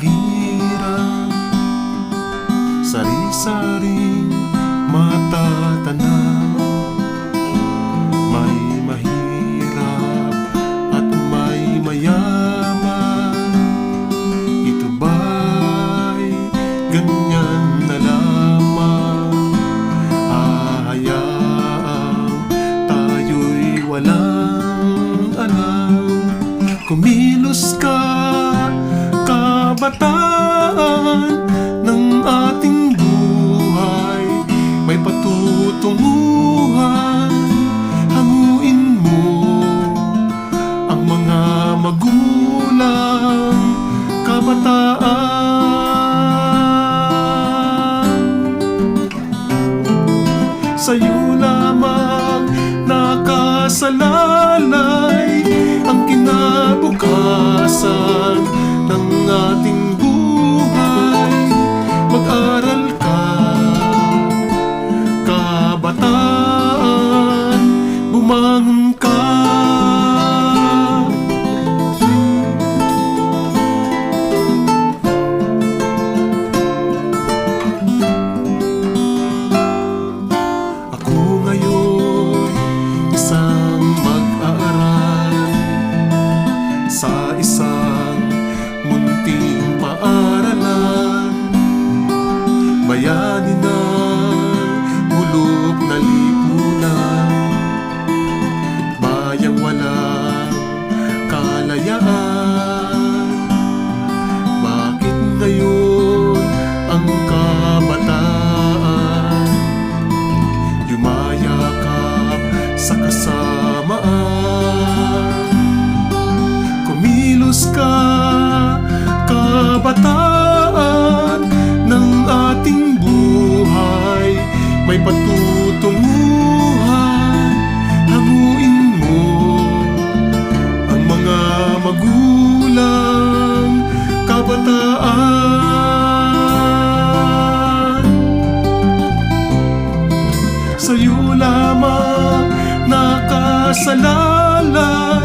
pagiran Sari-sari matatanam May mahirap at may mayaman. Ito ba'y ganyan na lamang? Hahayaang tayo'y walang alam. Kumilos ka kabataan ng ating buhay. May patutunguhan, hanguin mo Ang mga magulang, kabataan. Sa'yo lamang nakasalalay arın kabataan ng ating buhay. May patutunguhan, hanguin mo Ang mga magulang, kabataan. Sa'yo lamang nakasalalay